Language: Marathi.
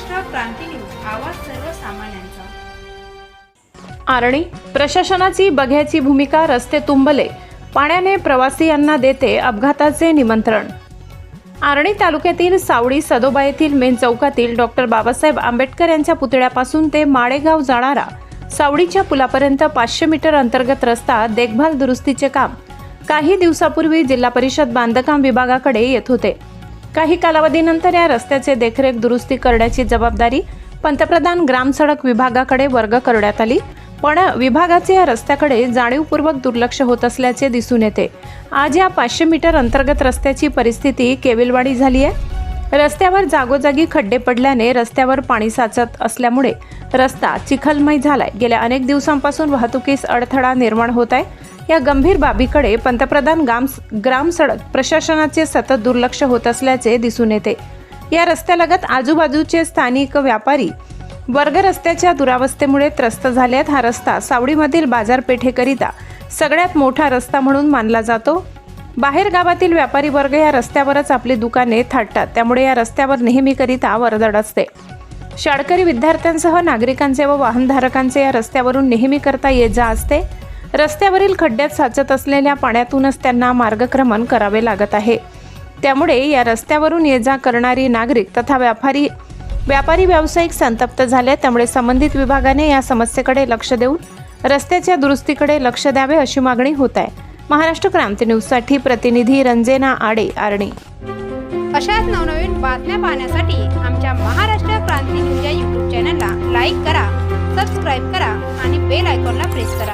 क्रांती न्यूज आवाज सर्वसामान्यांचा. आरणी प्रशासनाची बघ्याची भूमिका रस्ते तुंबले पाण्याने प्रवासियांना देते अपघाताचे निमंत्रण. आर्णी तालुक्यातील सावडी सदोबा येथील मेन चौकातील डॉक्टर बाबासाहेब आंबेडकर यांच्या पुतळ्यापासून ते माळेगाव जाणारा सावडीच्या पुलापर्यंत पाचशे मीटर अंतर्गत रस्ता देखभाल दुरुस्तीचे काम काही दिवसापूर्वी जिल्हा परिषद बांधकाम विभागाकडे येत होते. काही कालावधीनंतर या रस्त्याचे देखरेख दुरुस्ती करण्याची जबाबदारी पंतप्रधान ग्रामसडक विभागाकडे वर्ग करण्यात आली. पण विभागाचे या रस्त्याकडे जाणीवपूर्वक दुर्लक्ष होत असल्याचे दिसून येते. आज या पाचशे मीटर अंतर्गत रस्त्याची परिस्थिती केविलवाडी झाली आहे. रस्त्यावर जागोजागी खड्डे पडल्याने रस्त्यावर पाणी साचत असल्यामुळे रस्ता चिखलमय झालाय. गेल्या अनेक दिवसांपासून वाहतुकीस अडथळा निर्माण होत आहे. या गंभीर बाबीकडे पंतप्रधान ग्राम ग्राम सडक प्रशासनाचे सतत दुर्लक्ष होत असल्याचे दिसून येते. या रस्त्यालगत आजूबाजूचे स्थानिक व्यापारी वर्ग रस्त्याच्या दुरावस्थेमुळे त्रस्त झाल्यात हा रस्ता सावडीमधील बाजारपेठेकरिता सगळ्यात मोठा रस्ता म्हणून मानला जातो. बाहेर गावातील व्यापारी वर्ग या रस्त्यावरच आपली दुकाने थाटतात. त्यामुळे या रस्त्यावर नेहमीकरिता वर्दळ असते. शाळकरी विद्यार्थ्यांसह नागरिकांचे व वाहनधारकांचे या रस्त्यावरून नेहमी करता ये जा असते. रस्त्यावरील खड्ड्यात साचत असलेल्या पाण्यातूनच त्यांना मार्गक्रमण करावे लागत आहे. त्यामुळे या रस्त्यावरून ये जा करणारी नागरिक तथा व्यापारी व्यापारी व्यावसायिक संतप्त झाले. त्यामुळे संबंधित विभागाने या समस्येकडे लक्ष देऊन रस्त्याच्या दुरुस्तीकडे लक्ष द्यावे अशी मागणी होत आहे. महाराष्ट्र क्रांती न्यूजसाठी प्रतिनिधी रंजना आडे आरणे. अशाच नवनवीन बातम्या पाहण्यासाठी आमच्या महाराष्ट्र क्रांती न्यूज या यूट्यूब चॅनलला लाईक करा सबस्क्राईब करा आणि बेल आयकॉनला प्रेस करा.